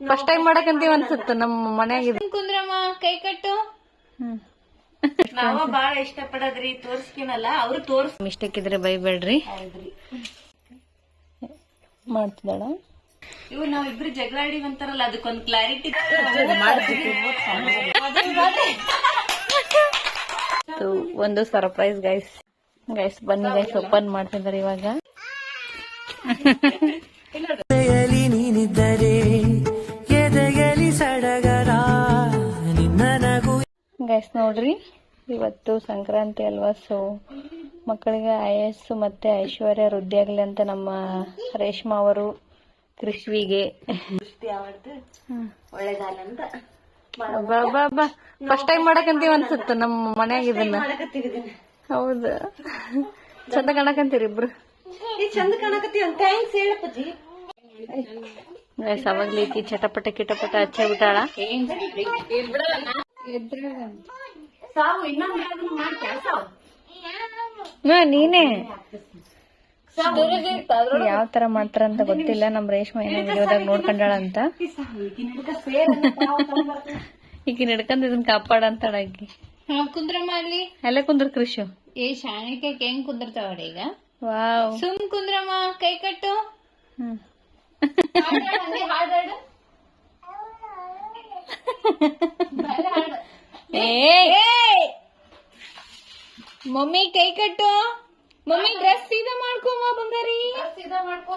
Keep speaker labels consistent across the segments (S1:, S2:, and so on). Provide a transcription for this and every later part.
S1: First time ಮಾಡಕಂತೀವಿ ಅನ್ಸುತ್ತ ನಮ್ಮ ಮನ್ಯಾಗ
S2: ಕುಂದ್ರಮ್ಮ ಕೈ ಕಟ್ಟು.
S3: ನಾವ ಬಾಳ ಇಷ್ಟ ಪಡೋದ್ರಿ ತೋರ್ಸ್ಕಿನಲ್ಲ ಅವ್ರು ತೋರ್ಸ್
S1: ಮಿಸ್ಟೇಕ್ ಇದ್ರೆ ಬೈಬೇಡ್ರಿ. ಮಾಡ್ತಿದ್ದಾಳ?
S3: ಇವ್ ನಾವ್ ಇಬ್ರು ಜಗಳ ಆಡಿವಂತಾರಲ್ಲ ಅದಕ್ಕೊಂದ್ ಕ್ಲಾರಿಟಿ
S1: ಒಂದು ಸರ್ಪ್ರೈಸ್ ಗೈಸ್ ಗೈಸ್ ಬನ್ನಿ ಗೈಸ್ ಓಪನ್ ಮಾಡ್ತಿದ್ದಾರೆ ಇವಾಗ. ಗೈಸ್ ನೋಡ್ರಿ. ಇವತ್ತು ಸಂಕ್ರಾಂತಿ ಅಲ್ವಾ ಸೊ ಮಕ್ಕಳಿಗೆ ಐ ಎಸ್ ಮತ್ತೆ ಐಶ್ವರ್ಯ ವೃದ್ಧಿ ಆಗಲಿ ಅಂತ ನಮ್ಮ ರೇಷ್ಮಾ ಅವರು ಕೃಷ್ವಿಗೆ. ಫಸ್ಟ್ ಟೈಮ್ ಮಾಡಕಂತೀವಿ ಅನ್ಸುತ್ತೆ ನಮ್ಮ ಮನ್ಯಾಗ ಇದನ್ನ. ಹೌದು. ಚಂದ ಕಾಣಕಂತೀರಿ ಇಬ್ರು.
S3: ಚಂದ ಕಾಣಕತ್ತೀವಿ ಥ್ಯಾಂಕ್ಸ್ ಹೇಳಪ್ಪಜಿ
S1: ಚಟಪಟ ಕಿಟಪಟ ಹಚ್ಚ ಬಿಟ್ಟಾಳ.
S3: ಸಾವು ಇನ್ನೊಂದು ಮಾಡ್ತಾ ಸಾವು.
S1: ಹಾ ನೀನೇ. ಯಾವ ತರ ಮಾಡ್ತಾರ ಅಂತ ಗೊತ್ತಿಲ್ಲ ನಮ್ ರೇಷ್ಮೆ ಏನೋ ವಿಡಿಯೋದಾಗ ನೋಡ್ಕೊಂಡಾಳ ಅಂತ. ಈಗ ಹಿಡ್ಕೊಂಡ್ ಇದನ್ ಕಾಪಾಡ ಅಂತಾಳ ಆಕಿ.
S2: ಹಾ ಕುಂದ್ರಮ್ಮ ಅಲ್ಲಿ
S1: ಅಲ್ಲೇ ಕುಂದ್ರ ಕೃಷಿ.
S2: ಏ ಶಾಣಿಕೆ ಹೆಂಗ್ ಕುಂದಿರ್ತಾವ ಈಗ?
S1: ವಾವ್.
S2: ಸುಮ್ ಕುಂದ್ರಮ್ಮ ಕೈ ಕಟ್ಟು. ಹಾಡಾಡು ಮಮ್ಮಿ ಕೈ ಕಟ್ಟು. ಮಮ್ಮಿ ಡ್ರೆಸ್ ಸೀದಾ ಮಾಡ್ಕೊಮ್ಮ ಬಂಗಾರಿ. ಸೀದಾ ಮಾಡ್ಕೊ.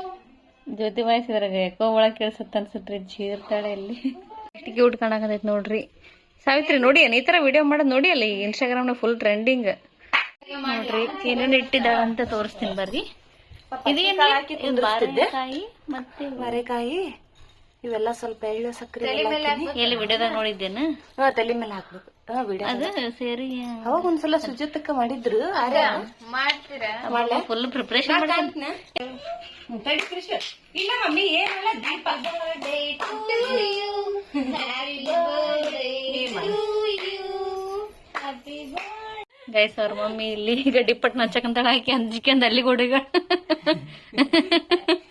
S1: ಜ್ಯೋತಿ ವಯಸ್ಸಿದ್ರಾಗ ಯಾಕೋ ಒಳಗೆ ಕೇಳ್ಸತ್ತ ಅನ್ಸತ್ರಿ ಚೀರ್ತಾಳೆ ಇಲ್ಲಿ. ಎಷ್ಟು ಕ್ಯೂಟ್ ಕಾಣಕತೈತಿ ನೋಡ್ರಿ. ಸಾವಿತ್ರಿ ನೋಡಿ ಈ ತರ ವಿಡಿಯೋ ಮಾಡೋದ್ ನೋಡಿ ಅಲ್ಲಿ ಇನ್ಸ್ಟಾಗ್ರಾಮ್ನ ಫುಲ್ ಟ್ರೆಂಡಿಂಗ್ ನೋಡ್ರಿ ಏನೇನು ಇಟ್ಟಿದ್ದಾಳ ಅಂತ ತೋರಿಸ್ತೀನಿ ಬರ್ರಿ. ಇದೇನು ಬಾರೆಕಾಯಿ ಮತ್ತೆ
S3: ಮರೆಕಾಯಿ ಇವೆಲ್ಲ ಸ್ವಲ್ಪ ಎಳ್ಳು ಸಕ್ಕರೆ
S1: ಎಲ್ಲಿ ವಿಡಿಯೋದಾಗ ನೋಡಿದ್ದೇನ?
S3: ಹಾ ತಲೆ ಮೇಲೆ ಹಾಕ್ಬೇಕು. ಹಾ ಬಿಡ
S1: ಅದು ಸೇರಿ.
S3: ಅವಾಗ ಒಂದ್ಸಲ ಸುಜಾತಕ್ಕ ಮಾಡಿದ್ರು
S2: ಮಾಡ್ತೀರಾ?
S1: ಫುಲ್ ಪ್ರಿಪರೇಷನ್
S3: ಇಲ್ಲ ಮಮ್ಮಿ ಏನಲ್ಲ. ದೀಪ
S1: ಗೈಸ್ ಅವ್ರ ಮಮ್ಮಿ ಇಲ್ಲಿ ಈಗ ಡಿಪ್ಪಟ್ ನಚ್ಚಕಂತ ಹಾಕಿ ಅಂಜಿಕೆಂದ ಅಲ್ಲಿ ಗೋಡಿಗ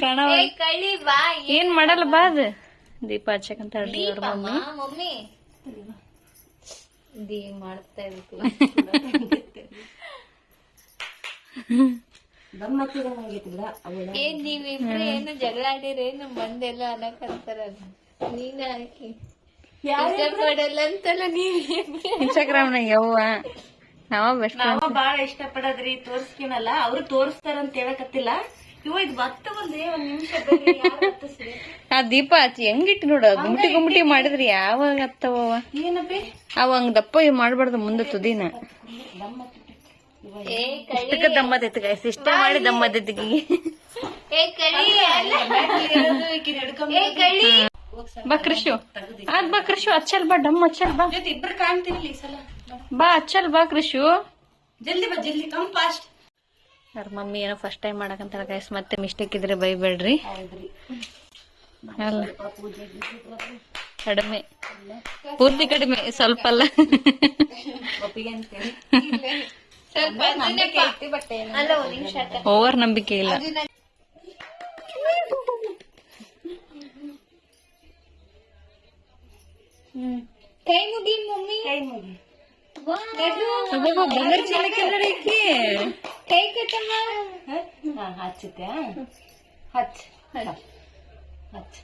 S1: ಕಾಣವ
S2: ಕಳಿ ಬಾ
S1: ಏನ್ ಮಾಡಲ್ಲ ಬಾ ಅದು. ದೀಪ ಹಚ್ಚಕಂತಾಳ್ರಿ ಅವ್ರ ಮಮ್ಮಿ.
S2: ದಿ ಮಾಡ್ತಾ ಇರ್ತೀವಿ ಏನ್ ನೀವಿಬ್ರು ಏನು ಜಗಳ ಆಡಿರೇನು ನೀನ ಹಾಕಿ. ಇಷ್ಟಪಡಲ್ಲ ಅಂತಲ್ಲ ನೀವ್
S1: ಇನ್ಸ್ಟಾಗ್ರಾಮ್ ನಾಗ ಯವ್ವ ನಾವ ಬೆಸ್ಟ್
S3: ನಾವ ಬಾಳ ಇಷ್ಟ ಪಡೋದ್ರಿ ತೋರ್ಸ್ಕಿನಲ್ಲ ಅವ್ರು ತೋರಿಸ್ತಾರಂತ ಹೇಳಕತ್ತಿಲ್ಲ. ಇವ ಬತ್ತ ಒಂದೇ ಒಂದ್ ನಿಮಿಷ ಬೇರೆ ಯಾರ್ ಹತ್ತಿಸ್ರಿ?
S1: ಆ ದೀಪ ಹಚ್ಚಿ ಹೆಂಗಿಟ್ಟು ನೋಡ ಗುಮ್ಟಿ ಗುಮ್ಟಿ ಮಾಡಿದ್ರಿ ಯಾವಾಗ ಹತ್ತವ
S3: ಏನಪ್ಪಿ
S1: ಅವ ಹಂಗ ದಪ್ಪ ಇವ್ ಮಾಡ್ಬಾರ್ದು ಮುಂದೆ ತುದಿನ
S2: ಏ
S1: ಇಷ್ಟಕ್ಕ ದಮ್ಮತೈತಿ ಗೈಸ್ ಇಷ್ಟ ಮಾಡಿ
S2: ಕಳಿ
S1: ಬಾ ಕೃಷಿ ಅದ್ ಬಾ ಕೃಷಿ ಹಚ್ಚಲ್ ಬಾ ಡಮ್ ಹಚ್ಚಲ್ ಬಾ
S3: ಜೊತೆ ಇಬ್ರು ಕಾಣ್ತೀನಿ ಸಲ
S1: ಬಾ ಹಚ್ಚಲ್ ಬಾ ಕೃಷು
S3: ಜಲ್ದಿ ಬಾ ಜಲ್ದಿ ಕಮ್ ಫಾಸ್ಟ್
S1: ಅವ್ರ ಮಮ್ಮಿ ಏನೋ ಫಸ್ಟ್ ಟೈಮ್ ಮಾಡಕಂತಾರ ಗೈಸ್ ಮತ್ತೆ ಮಿಸ್ಟೇಕ್ ಇದ್ರೆ ಬೈಬೇಡ್ರಿ. ಅಲ್ಲ. ಕಡಿಮೆ. ಪೂರ್ತಿ ಕಡಿಮೆ ಸ್ವಲ್ಪ ಅಲ್ಲ ಓವರ್ ನಂಬಿಕೆ ಇಲ್ಲ.
S2: ಕೈ ಮುಗಿ ಮಮ್ಮಿ.
S3: ಕೈ ಮುಗಿ.
S1: ಬಂಗಾರ ಚೀಲಕ್ಕೆ.
S2: ಕೈ ಕಟ್ಟಮ್ಮ
S3: ಹಾ ಹಚ್ಚುತ್ತೆ ಹಚ್ ಹಚ್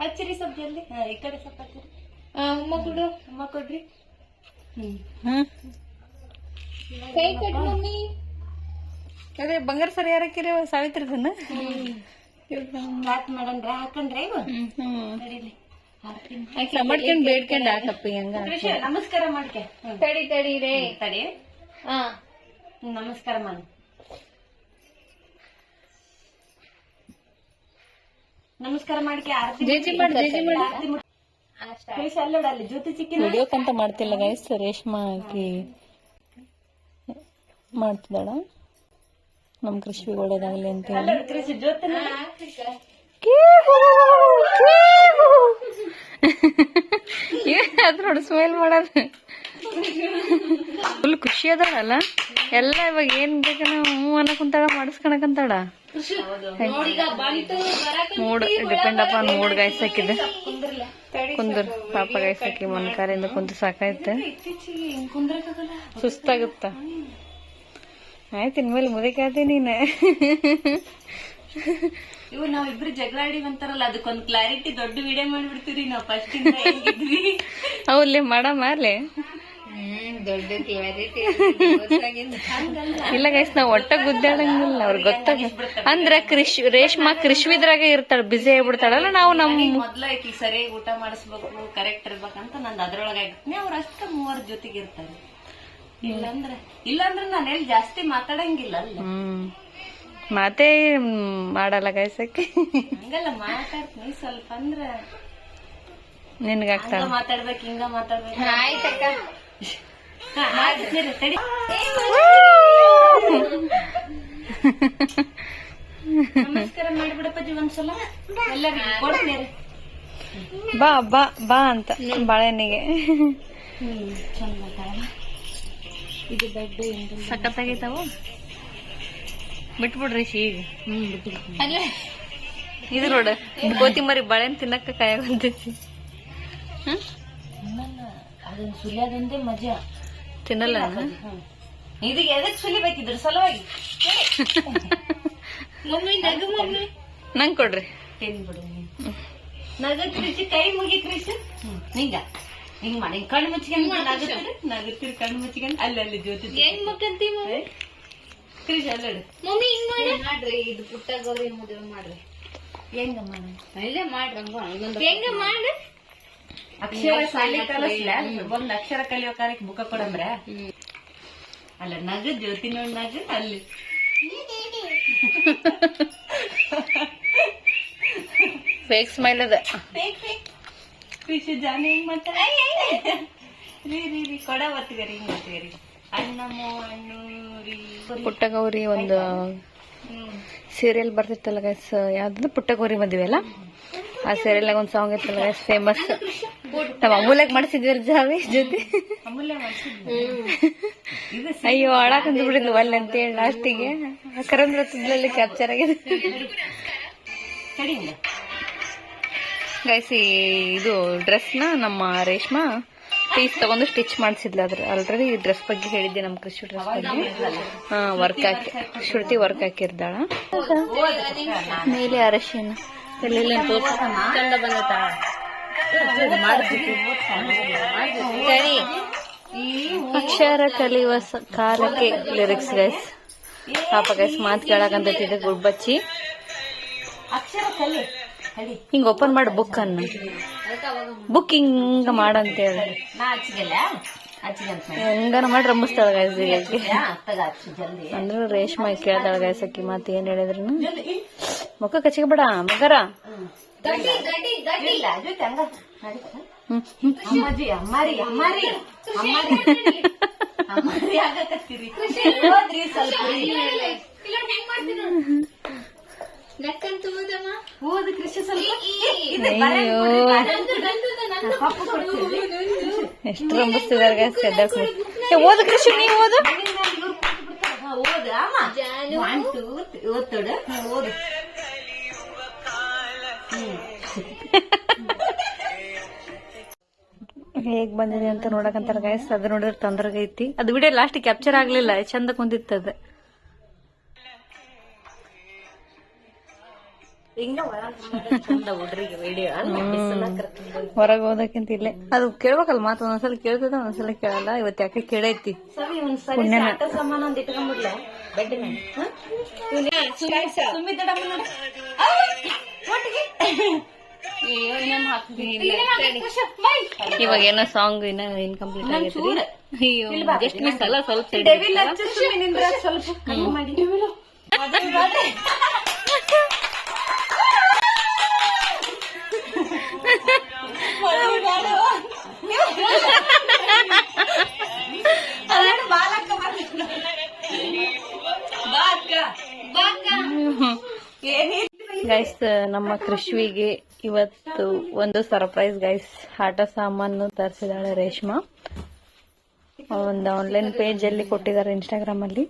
S3: ಹಚ್ಚಿರಿ ಸ್ವಲ್ಪ ಜಲ್ದಿ. ಹಾ ಈ ಕಡೆ ಸ್ವಲ್ಪ ಹಚ್ಚಿರಿ.
S2: ಅಮ್ಮ ಕೊಡು.
S3: ಅಮ್ಮ ಕೊಡ್ರಿ. ಹ್ಮ್.
S1: ಹ್ಮ್.
S2: ಕೈ ಕಟ್ ಮಮ್ಮಿ.
S1: ಅದೇ ಬಂಗಾರ ಸರಿ ಯಾರಕ್ಕಿರಿ ಸಾವಿತ್ರಿ
S3: ಹಾಕ್ ಮಾಡಂದ್ರ ಹಾಕಂದ್ರೆ ಇವ?
S1: ಹ್ಮ್.
S3: ನಡೀಲಿ.
S1: ಸಮಟ್ಕೊಂಡ್ ಬೇಡ್ಕೊಂಡ್ ಹಾಕಪ್ಪಿ ಹಂಗ?
S3: ಕೃಷ್ಣ ನಮಸ್ಕಾರ ಮಾಡ್ಕೆ. ಹ್ಮ್.
S2: ತಡಿ ತಡಿ ರೇ.
S3: ತಡಿ.
S2: ಹಾ
S3: ಹ್ಮ್, ನಮಸ್ಕಾರ ಮಾಡು. ನಮಸ್ಕಾರ ಮಾಡ್ಕೆ ಆರತಿ
S1: ಜೇಜಿ ಮಾಡಿ ಜೇಜಿ ಮಾಡಿ.
S3: ಅಲ್ಲೋಡ ಅಲ್ಲಿ ಜ್ಯೋತಿ ಚಿಕ್ಕಿನ?
S1: ವಿಡಿಯೋಕ್ಕಂತ ಮಾಡ್ತಿಲ್ಲ ಗೈಸ್ ರೇಷ್ಮಾ ಹಾಕಿ. ಮಾಡ್ತಿದ್ದಾಳ. ನಮ್ ಕೃಷಿ ಒಳ್ಳೇದಾಗ್ಲಿ ಅಂತ ಹೇಳಿ.
S3: ಕೃಷಿ ಜ್ಯೋತಿನ?
S1: ಅದ್ ನೋಡಿ ಸ್ಮೈಲ್ ಮಾಡೋದು ಫುಲ್ ಖುಷಿ ಅದಾಳಲ್ಲ ಎಲ್ಲ ಇವಾಗ ಏನ್ ಬೇಕನ ಹ್ಞೂ ಅನ್ನಕುಂತಾಳ ಮಾಡಿಸ್ಕೊಳಕಂತಾಳ mood depend up mood guys ಹಾಕಿದೆ ಕುಂದ್ರ ಪಾಪ ಗೈಸ್ ಹಾಕಿ ಮೊನ್ಕಾರಿಂದ ಕುಂತು ಸಾಕಾಯ್ತು ಸುಸ್ತಾಗುತ್ತ ಆಯ್ತು ಇನ್ಮೇಲೆ ಮುದಕ್ಕೆ ಆದಿ ನೀನು
S3: ಇವು ನಾವಿಬ್ರು ಜಗಳ ಆಡಿ ಅಂತಾರಲ್ಲ ಅದಕ್ಕೊಂದ್ ಕ್ಲಾರಿಟಿ ದೊಡ್ಡ ವಿಡಿಯೋ ಮಾಡ್ಬಿಡ್ತೀರಿ ನಾವು ಫಸ್ಟ್ ಇಂದ ಹೆಂಗಿದ್ವಿ.
S1: ಅವಲ್ಲಿ ಮಾಡಮ್ಮ ಅಲ್ಲಿ
S2: ಹ್ಮ್ ದೊಡ್ಡ ಕ್ಲಾರಿಟಿ
S1: ಇಲ್ಲ ಗೈಸ್ ನಾವ್ ಒಟ್ಟ ಗುದ್ದಾಡಂಗಿಲ್ಲ ಅವ್ರಿಗೆ ಗೊತ್ತಾಗ ಅಂದ್ರ ಕೃಷ್ ರೇಷ್ಮಾ ಕೃಷ್ವಿದ್ರಾಗ ಇರ್ತಾಳ ಬಿಸಿ ಆಗ್ಬಿಡ್ತಾಳಲ್ಲ ನಾವು ನಮ್
S3: ಮೊದ್ಲ ಐತಿ ಸರಿ ಊಟ ಮಾಡಿಸ್ಬೇಕು ಕರೆಕ್ಟ್ ಇರ್ಬೇಕಂತ ನಂದು ಅದ್ರೊಳಗೆ ಆಗಿರ್ತೀನಿ ಅವ್ರ ಅಷ್ಟ ಮೂವರ್ ಜೊತೆಗೆ ಇರ್ತಾರೆ. ಇಲ್ಲಂದ್ರ ಇಲ್ಲಂದ್ರ ನಾನು ಜಾಸ್ತಿ ಮಾತಾಡಂಗಿಲ್ಲ ಅಲ್ಲ.
S1: ಮಾತೇ ಮಾಡಲ್ಲ ಗೈಸಕ್ಕೆ
S3: ಹಂಗಲ್ಲ ಮಾತಾಡ್ತೀನಿ ಸ್ವಲ್ಪ ಅಂದ್ರ. ಮಾತಾಡ್ಬೇಕು ಹಿಂಗ ಮಾತಾಡ್ಬೇಕು.
S2: ಆಯ್ತಕ್ಕ.
S3: ನಮಸ್ಕಾರ ಮಾಡ್ಬಿಡಪ್ಪ ಒಂದ್ಸಲ. ಎಲ್ಲರಿಗೂ
S1: ಬಾ ಬಾ ಬಾ ಅಂತ ಬಾಳೆಹಣ್ಣಿಗೆ.
S3: ಇದು.
S1: ಸಖತ್ತಾಗೈತಾವು? ಬಿಟ್ಬಿಡ್ರಿ ಈಗ
S3: ಹ್ಮ್ ಬಿಟ್ಟಿರ್ತೀನಿ
S2: ಅಲ್ಲ
S1: ಇದು ನೋಡ ಕೋತಿಮರಿ ಬಾಳೆಹಣ್ಣು ತಿನ್ನಕ್ಕ ಕಾಯ ಬಂದೈತಿ
S3: ಅದನ್ನ ಸುಲಿಯೋದಂದೇ ಮಜಾ.
S1: ತಿನ್ನಲ್ಲ
S3: ಇದಕ್ಕೆ ಎದಕ್ಕೆ ಸುಲಿಬೇಕಿದ್ರ ಸಲುವಾಗಿ?
S2: ಮಮ್ಮಿ ನಗು ಮಮ್ಮಿ.
S1: ನಂಗೆ ಕೊಡ್ರಿ.
S3: ತಿನ್ಬಿಡು ನಗ ಕೃಷಿ ಕೈ ಮುಗಿ ಕೃಷಿ ಹಿಂಗ ಹಿಂಗ್ ಮಾಡಿ ಹಿಂಗ್ ಕಣ್ಣು ಮುಚ್ಕೊಂಡು ನಗುತ್ತಿರು ಕಣ್ಣು ಮುಚ್ಕೊಂಡು ಅಲ್ಲಿ ಅಲ್ಲಿ ಜ್ಯೋತಿ
S2: ಹೆಂಗ್ ಮಕ್ಕಂತಿ
S3: ಕೃಷಿ ಅಲ್ಲಡು
S2: ಮಮ್ಮಿ ಹಿಂಗ್ ಮಾಡಿ ಮಾಡ್ರಿ. ಇದು ಪುಟ್ಟ ಗೌರಿ ಮದುವೆ ಮಾಡ್ರಿ.
S3: ಹೆಂಗ ಮಾಡ
S2: ಇಲ್ಲೇ ಮಾಡ್ರಿ ಹೆಂಗ ಮಾಡಿ
S3: ಅಕ್ಷರ ಶಾಲೆ ಕಲಿಸ್ಲ? ಒಂದ್ ಅಕ್ಷರ ಕಲಿಯೋ ಮುಖ ಬುಕ್ಕ ಕೊಡಂದ್ರ ಅಲ್ಲ ನಗು ಜ್ಯೋತಿ ನೋಡಿ ನಗು ಅಲ್ಲಿ.
S1: ಫೇಕ್ ಸ್ಮೈಲ್ ಅದ.
S3: ಕೃಷಿ ಜಾನ ಹೆಂಗ್ ಮಾಡ್ತಾರ? ರೀ ರೀ ರೀ ಕೊಡ ಒತ್ತಿಗರಿ ಹಿಂಗ್ ಮಾಡ್ತೀವಿ ರೀ
S1: ಪುಟ್ಟ ಗೌರಿ ಒಂದು ಸೀರಿಯಲ್ ಬರ್ತಿತ್ತಲ್ಲ ಗೈಸ್ ಯಾವ್ದು ಪುಟ್ಟ ಗೌರಿ ಮದ್ವೆ ಅಲ್ಲ? ಆ ಸೀರಿಯಲ್ ಒಂದು ಸಾಂಗ್ ಇತ್ತಲ್ಲ ಗೈಸ್ ಫೇಮಸ್ ನಮ್ಮ ಅಮೂಲ್ಯಾಗ ಮಾಡಿಸಿದ್ವಿ ಜಾವಿ ಜೊತೆ. ಅಯ್ಯೋ, ಹಾಳಾಕಂದ್ ಬಿಡಿದ್ಲು ಅಂತ ಹೇಳಿ ಲಾಸ್ಟಿಗೆ ಕರಂದ್ರ ತಿದ್ಲಲ್ಲಿ ಕ್ಯಾಪ್ಚರ್ ಆಗಿದೆ. ಗೈಸ್ ಇದು ಡ್ರೆಸ್ನ ನಮ್ಮ ರೇಷ್ಮಾ ಪೀಸ್ ತಗೊಂಡು ಸ್ಟಿಚ್ ಮಾಡಿಸಿದ್ಲ ಅದ್ರ ಆಲ್ರೆಡಿ ಈ ಡ್ರೆಸ್ ಬಗ್ಗೆ ಹೇಳಿದ್ದೆ ನಮ್ಮ ಕೃಷಿ ಡ್ರೆಸ್ ಬಗ್ಗೆ. ಹಾ ವರ್ಕ್ ಹಾಕಿ ಶ್ರುತಿ ವರ್ಕ್ ಹಾಕಿರ್ದಾಳ. ಮೇಲೆ ಅರಶಿನ. ಅಕ್ಷರ ಕಲಿಯುವ ಕಾಲಕ್ಕೆ ಲಿರಿಕ್ಸ್ ಗೈಸ್ ಪಾಪ ಗೈಸ್ ಮಾತು ಕೇಳಕಂತಿದ್ದೆ ಗುಡ್ಬಚ್ಚಿ.
S3: ಅಕ್ಷರ ಕಲಿ.
S1: ಹಿಂಗ ಓಪನ್ ಮಾಡಿ ಬುಕ್ ಅನ್ನ. ಬುಕ್ ಹಿಂಗ ಮಾಡಂತೇಳಿ. ಹೆಂಗನ ಮಾಡಿ. ರಂಬಿಸ್ತಾಳ ಗೈಸ್ ಅಂದ್ರೆ ರೇಷ್ಮೆ ಕೇಳ್ತಾಳ ಗೈಸ್ ಅಕ್ಕಿ ಮಾತು ಏನ್ ಹೇಳಿದ್ರು ಮುಖ ಕಚ್ಚಿಗೆ ಬೇಡ ಮಗರ? ಹ್ಮ್.
S3: ಹೋದ್ ಕೃಷಿ ಸ್ವಲ್ಪ. ಪಪ್ಪು
S1: ಎಷ್ಟು ರಂಬಿಸ್ತಿದಾರ ಓದು ಕೃಷಿ ನೀ ಓದು.
S3: ಹಾ, ಓದು ಅಮ್ಮ. ಓದು.
S1: ಹೇಗ್ ಬಂದಿದೆ ಅಂತ ನೋಡಕಂತಾರ ಗಾಯಸ್ ಅದು ನೋಡಿದ್ರೆ ತೊಂದ್ರೆ ಐತಿ ಅದು ವಿಡಿಯೋ ಲಾಸ್ಟ್ ಕ್ಯಾಪ್ಚರ್ ಆಗ್ಲಿಲ್ಲ. ಚಂದ ಕುಂದಿತ್ತು ಅದು ಹೊರಗೆ ಹೋದಕ್ಕಿಂತ ಇಲ್ಲೇ. ಅದು ಕೇಳ್ಬೇಕಲ್ಲ ಮಾತು? ಒಂದ್ಸಲ ಕೇಳ್ತದ ಒಂದ್ಸಲ ಕೇಳಲ್ಲ. ಇವತ್ತು ಯಾಕೆ ಕೇಳೈತಿ? ಇವಾಗ ಏನೋ ಸಾಂಗ್ ಇನ್ನ ಇನ್ಕಂಪ್ಲೀಟ್ ಅಯ್ಯೋ ಜಸ್ಟ್ ಮಿಸ್ ಅಲ್ಲ ಸ್ವಲ್ಪ
S3: ಸ್ವಲ್ಪ
S1: ಗೈಸ್ ನಮ್ಮ ಕೃಷ್ವಿಗೆ ಇವತ್ತು ಒಂದು ಸರ್ಪ್ರೈಸ್ ಗೈಸ್ ಆಟ ಸಾಮಾನು ತರಿಸಿದಾಳೆ ರೇಷ್ಮಾ. ಒಂದು ಆನ್ಲೈನ್ ಪೇಜ್ ಅಲ್ಲಿ ಕೊಟ್ಟಿದ್ದಾರೆ ಇನ್ಸ್ಟಾಗ್ರಾಮ್ ಅಲ್ಲಿ.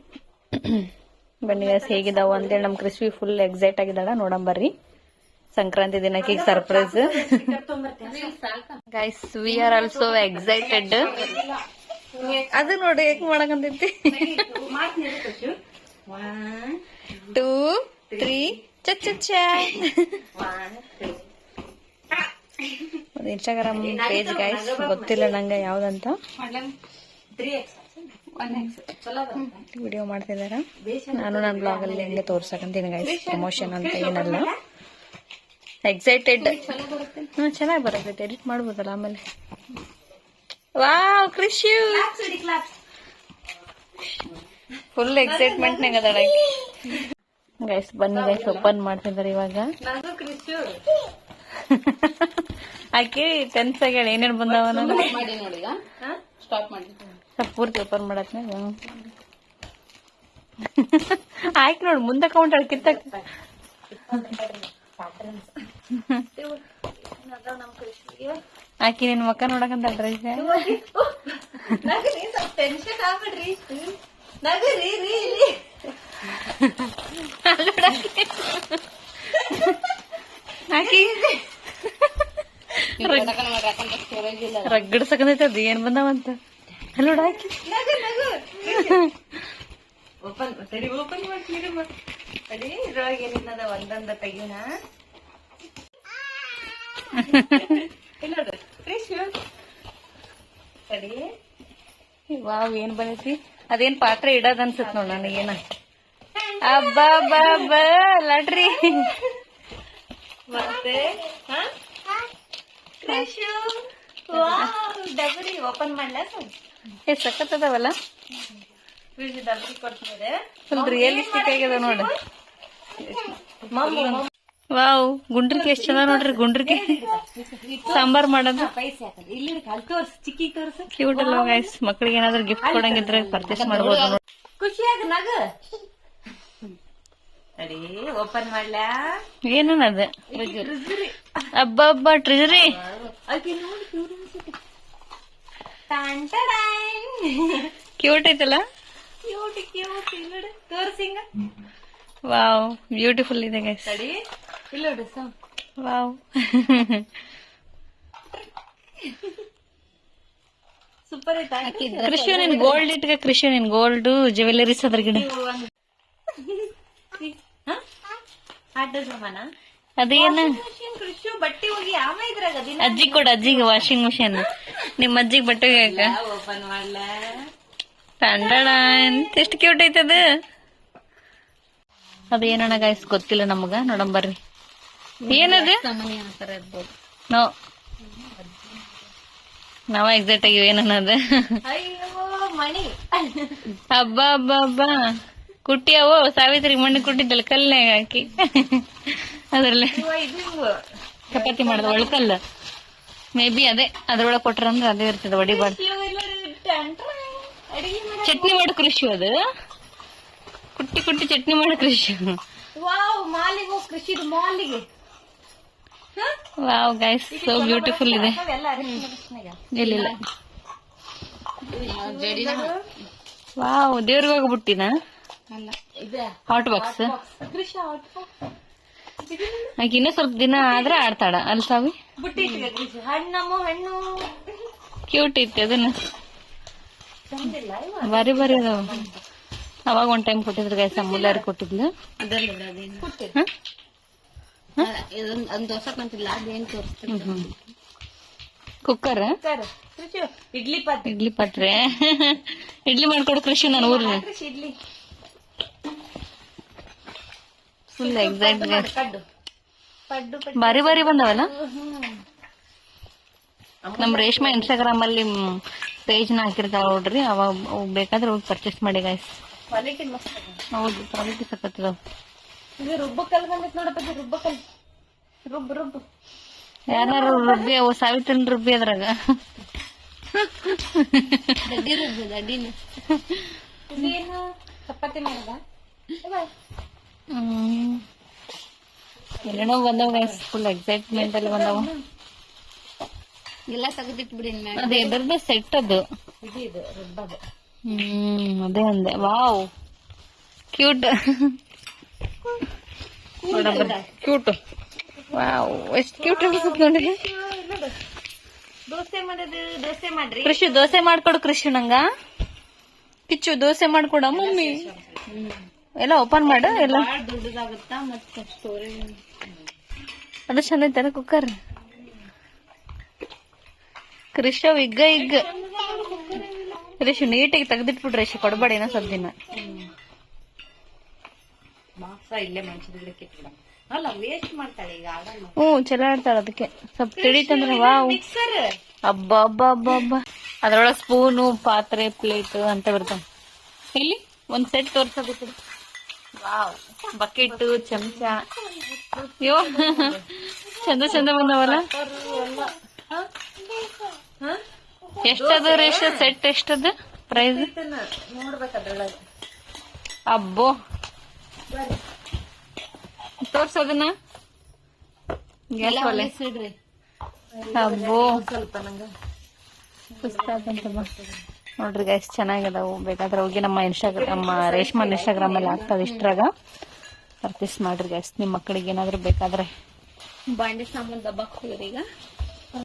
S1: ಬನ್ನಿ ಗೈಸ್ ಹೇಗಿದಾವ ಅಂತೇಳಿ. ನಮ್ಮ ಕೃಷ್ವಿ ಫುಲ್ ಎಕ್ಸೈಟ್ ಆಗಿದ್ದಾಳ. ನೋಡಂ ಬರ್ರಿ. ಸಂಕ್ರಾಂತಿ ದಿನಕ್ಕೆ surprise guys we are also excited ಅದು ನೋಡಿ ಹೇಗ್ ಮಾಡಕಂತೈತಿ ಟೂ ತ್ರೀ ಚಚ್ಚ ಒಂದು ಇನ್ಸ್ಟಾಗ್ರಾಮ್ ಪೇಜ್ ಗೈಸ್ ಗೊತ್ತಿಲ್ಲ ನಂಗೆ ಯಾವ್ದಂತ. ವಿಡಿಯೋ ಮಾಡ್ತಿದಾರ? ನಾನು ನನ್ನ ಬ್ಲಾಗ್ ಅಲ್ಲಿ ಹೆಂಗೆ ತೋರ್ಸಕಂತೀನಿ ಗೈಸ್ ಪ್ರಮೋಷನ್ ಅಂತ ಏನಲ್ಲ. ಎಕ್ಸೈಟೆಡ್ ಹ್ಞೂ ಚೆನ್ನಾಗಿ ಬರುತ್ತೆ. ಎಡಿಟ್ ಮಾಡ್ಬೋದಲ್ಲ ಆಮೇಲೆ. ವಾವ್ ಕೃಷಿ ಫುಲ್ ಎಕ್ಸೈಟ್ಮೆಂಟ್ ನಾಗ ಅದಾಳ. ಗೈಸ್ ಬನ್ನಿ. ಗೈಸ್ ಓಪನ್ ಮಾಡ್ತಿದಾರೆ ಇವಾಗ. ಆಕೆ ಟೆನ್ಸ್ ಆಗ್ಯಾಳ ಏನೇನು ಬಂದಾವ ಸ್ವಲ್ಪ ಪೂರ್ತಿ ಓಪನ್ ಮಾಡತ್ನಾಗ ಆಯ್ತು ನೋಡ್ ಮುಂದೆ ಕೌಂಟ್ ಕಿತ್ತ ಆಕಿ ನಿನ್ ಮಕ್ಕ ನೋಡಕಂತಲ್ರಿ
S2: ಟೆನ್ಷನ್ ಆಗ್ಬಿಡ್ರಿ. ನಗರಿ ರೀ ರೀ
S1: ಆಕಿ ಅದು ಏನ್ ಬಂದಾವಂತ. ಅಲ್ಲೋಡ ಆಕಿ.
S2: ನಗು ನಗು.
S3: ಓಪನ್ ಸರಿ ಓಪನ್ ಮಾಡ್ತೀರಿ ಸರಿ ಇದ್ರೊಳಗೆ ಏನಿಲ್ಲ ಒಂದೊಂದ ತೆಗಿಯೋಣ ಇಲ್ಲ ನೋಡ್ರಿ ಕೃಷ್ಣ ಸರಿ
S1: ವಾವ್ ಏನ್ ಬಂದೈತಿ ಅದೇನ್ ಪಾತ್ರೆ ಇಡೋದ್ ಅನ್ಸತ್ ನೋಡ್ ನನಗೇನ ಅಬ್ಬಾ ಬಾ ಬಾ ಲಡ್ರಿ.
S3: ಮತ್ತೆ? ಡಬರಿ. ಓಪನ್ ಮಾಡ್ಲಾ
S1: ಏ ಸಖತ್ ಅದಾವಲ್ಲ.
S3: ಡಬರಿ ಕೊಡ್ತಿದ್ದಾರೆ
S1: ಫುಲ್ ರಿಯಲಿಸ್ಟಿಕ್ ಆಗ್ಯದ ನೋಡ. ವಾವ್ ಗುಂಡ್ರಿಕೆ ಎಷ್ಟು ಚಂದ ನೋಡ್ರಿ ಗುಂಡ್ರಿಕೆ. ಸಾಂಬಾರ್ ಮಾಡೋದು. ಕ್ಯೂಟ್ ಅಲ್ಲ ಗೈಸ್ ಮಕ್ಳಿಗೆ ಏನಾದ್ರು ಗಿಫ್ಟ್ ಕೊಡಂಗಿದ್ರೆ ಪರ್ಚೇಸ್ ಮಾಡ್ಬೋದು ನೋಡಿ
S3: ಖುಷಿಯಾಗ ನಗ. ಓಪನ್ ಮಾಡ್ಲಾ?
S1: ಏನನ್ನದ ಅಬ್ಬಾ ಅಬ್ಬಾ ಟ್ರೆಜರಿ. ಕ್ಯೂಟ್ ಐತಲ್ಲ?
S3: ಕ್ಯೂಟ್ ಕ್ಯೂಟ್ ತೋರ್ಸಿಂಗ.
S1: ವಾವ್ ಬ್ಯೂಟಿಫುಲ್ ಇದೆ ಗೈಸ್ ವಾವ್
S3: ಸೂಪರ್ ಐತಾ
S1: ಕೃಷಿ ನಿನ್ ಗೋಲ್ಡ್ ಇಟ್ಕ ಕೃಷಿ ನಿನ್ ಗೋಲ್ಡ್ ಜ್ಯುವೆಲರೀಸ್ ಅದ್ರ ಗಿಡ. ಅದೇನ?
S3: ಬಟ್ಟೆ ಹೋಗಿ
S1: ಅಜ್ಜಿ ಕೊಡ ಅಜ್ಜಿಗೆ ವಾಷಿಂಗ್ ಮಿಷಿನ್ ನಿಮ್ ಅಜ್ಜಿಗೆ ಬಟ್ಟೆ ಹಾಕ.
S3: ಓಪನ್ ಮಾಡ್ಲಾ?
S1: ತಂಡಣ ಅಂತ ಎಷ್ಟು ಕ್ಯೂಟ್ ಐತದ ಅದೇನಣ್ಣ ಗಾಯ್ಸ್ ಗೊತ್ತಿಲ್ಲ ನಮಗ? ನೋಡಂ ಬರ್ರಿ. ಏನದ? ನೋ. ನಾವ ಎಕ್ಸಾಕ್ಟ್ ಆಗಿ ಏನನ್ನದ ಹಬ್ಬ ಹಬ್ಬ ಹಬ್ಬ. ಕುಟ್ಟಿ ಅವು. ಸಾವಿತ್ರಿ ಮಣ್ಣು ಕುಟ್ಟಿದ್ದಲ್ಲ ಕಲ್ನಾಗ ಹಾಕಿ. ಅದ್ರಲ್ಲಿ. ಚಪಾತಿ ಮಾಡ್ದ ಒಳ್ಕಲ್ಲ ಮೇ ಬಿ ಅದೇ. ಅದ್ರೊಳಗೆ ಕೊಟ್ರಂದ್ರೆ ಅದೇ ಇರ್ತದೆ
S3: ಮಾಡ
S1: ಚಟ್ನಿ ಮಾಡಿ ಕೃಷಿ ಅದು. ಕುಟ್ಟಿ ಕುಟ್ಟಿ ಚಟ್ನಿ ಮಾಡೋ ಕೃಷಿ.
S3: ವಾವ್ ಮಾಲಿಗೆ ಹೋಗ್ ಕೃಷಿದು ಮಾಲಿಗೆ.
S1: ವಾವ್ ಗೈಸ್ ಸೋ ಬ್ಯೂಟಿಫುಲ್ ಇದೆ. ಇಲ್ಲಿಲ್ಲ ವಾವ್ ದೇವ್ರಿಗೆ ಹೋಗ್ಬಿಟ್ಟಿನ? ಹಾಟ್ ಬಾಕ್ಸ್ ಆಕೆ ಇನ್ನೂ ಸ್ವಲ್ಪ ದಿನ ಆದ್ರೆ ಆಡ್ತಾಳ. ಅಲ್ ಸಾವಿ
S3: ಹಣ್ಣು.
S1: ಕ್ಯೂಟ್ ಐತಿ ಅದನ್ನ. ಬಾರಿ ಬಾರಿ ಅದಾವ. ಅವಾಗ ಒಂದ್ ಟೈಮ್ ಕೊಟ್ಟಿದ್ರು ಗೈಸ್ ಅಮೂಲ್ಯಾರಿ ಕೊಟ್ಟಿದ್ಲು. ಕುಕ್ಕರ್
S3: ಇಡ್ಲಿ ಪಾತ್ರೆ
S1: ಇಡ್ಲಿ ಪಾತ್ರೆ ಇಡ್ಲಿ ಮಾಡ್ಕೊಡು ಕೃಷಿ ನಾನು
S3: ಇಡ್ಲಿ
S1: ಫುಲ್ ಎಕ್ಸೈಟ್ ಬಾರಿ ಬಾರಿ ಬಂದವಲ್ಲ? ನಮ್ ರೇಷ್ಮಾ ಇನ್ಸ್ಟಾಗ್ರಾಮ್ ಅಲ್ಲಿ ಪೇಜ್ನ ಹಾಕಿರ್ತಾವ ನೋಡ್ರಿ ಅವಾಗ ಅವ್ ಬೇಕಾದ್ರೆ ಹೋಗಿ ಪರ್ಚೇಸ್ ಮಾಡಿ ಗಾಯ್ಸ್
S3: ಕ್ವಾಲಿಟಿ ಮಸ್ತ್ ಅದ.
S1: ಹೌದು ಕ್ವಾಲಿಟಿ ಸಖತ್ತದ
S3: ಇದು ರುಬ್ಬ ಕಲ್ ಬಂದೈತೆ ನೋಡಪ್ಪ ರುಬ್ಬ ಕಲ್ ರುಬ್ಬ ರುಬ್ಬ.
S1: ಯಾರು ರುಬ್ಬಿ ಅವು ಸಾವಿತ್ರನ್ ರುಬ್ಬಿ ಅದ್ರಾಗ.
S3: ದಡ್ಡಿ ರುಬ್ಬ ದಡ್ಡಿನ. ಇದೇನು ಚಪಾತಿ ಮಾಡದ?
S1: ಏನೇನೋ ಬಂದವ ಗೈಸ್ ಫುಲ್ ಎಕ್ಸೈಟ್ಮೆಂಟ್ ಅಲ್ಲಿ ಬಂದವ.
S2: ಎಲ್ಲ ತೆಗೆದಿಟ್ಬಿಡಿ
S1: ಅದೇ ಎದ್ರದ್ದು ಸೆಟ್ ಅದು.
S3: ಇದು ರುಬ್ಬದು.
S1: ಹ್ಮ್ ಅದೇ ಅಂದೆ. ವಾವ್. ಕ್ಯೂಟ್. ಕ್ಯೂಟ್. ವಾವ್ ಎಷ್ಟು ಕ್ಯೂಟ್ ಅನ್ಸುತ್ತೆ ನೋಡಿ
S3: ದೋಸೆ ಮಾಡೋದು ದೋಸೆ ಮಾಡ್ರಿ.
S1: ಕೃಷಿ ದೋಸೆ ಮಾಡ್ಕೊಡು ಕೃಷಿ ನಂಗ. ಕಿಚ್ಚು ದೋಸೆ ಮಾಡ್ಕೊಡ ಮಮ್ಮಿ. ಎಲ್ಲ ಓಪನ್ ಮಾಡು ಎಲ್ಲ.
S2: ದೊಡ್ಡದಾಗುತ್ತಾ ಮತ್ತೆ ಸ್ಟೋರೇಜ್
S1: ಅದು ಚಂದ ಐತಲ್ಲ ಕುಕ್ಕರ್ ಕೃಷ ಇಗ್ಗ ಇಗ್ಗ ಕೃಷಿ ನೀಟಾಗಿ ತೆಗೆದಿಟ್ಬಿಟ್ರೆ ರೇಷು ಕೊಡಬೇಡ ಏನೋ ಸ್ವಲ್ಪ ದಿನ.
S3: ಇಲ್ಲೇ ಅಲ್ಲ ವೇಸ್ಟ್ ಮಾಡ್ತಾಳೆ ಈಗ
S1: ಹ್ಞೂ ಚಲೋ ಆಡ್ತಾಳ ಅದಕ್ಕೆ. ಸ್ವಲ್ಪ ತಿಳಿತಂದ್ರೆ ವಾವ್
S3: ಮಿಕ್ಸರ್
S1: ಅಬ್ಬ ಅಬ್ಬ ಅಬ್ಬ ಅಬ್ಬ ಅದ್ರೊಳಗೆ ಸ್ಪೂನು ಪಾತ್ರೆ ಪ್ಲೇಟ್ ಅಂತ ಬರ್ತಾವ. ಇಲ್ಲಿ ಒಂದ್ ಸೆಟ್ ತೋರ್ಸಬೇಕು ವಾವ್. ಬಕೆಟ್ ಚಮಚ. ಅಯ್ಯೋ. ಚಂದ ಚಂದ ಬಂದವಲ್ಲ? ಎಷ್ಟದ ರೇಷ ಸೆಟ್ ಎಷ್ಟದ? ಪ್ರೈಸ್? ಅಬ್ಬೋ. ತೋರ್ಸೋದನ್ನ? ಅಬ್ಬೋ. ನೋಡ್ರಿ ಗೈಸ್ ಚೆನ್ನಾಗಿದಾವು. ಬೇಕಾದ್ರೆ ಹೋಗಿ ನಮ್ಮ ಇನ್ಸ್ಟಾಗ್ರಾಮ್ ನಮ್ಮ ರೇಷ್ಮನ್ ಇನ್ಸ್ಟಾಗ್ರಾಮ್ ಅಲ್ಲಿ ಹಾಕ್ತಾವ ಇಷ್ಟ್ರಾಗ. ಪರ್ಚೇಸ್ ಮಾಡ್ರಿ ಗೈಸ್ ನಿಮ್ಮ ಮಕ್ಕಳಿಗೆ ಏನಾದ್ರು ಬೇಕಾದ್ರೆ.
S2: ಬಾಂಡೆ ಸಾಮಾನು ದಬ್ಬಾಕ್ ಹೋಗ್ರಿ ಈಗ.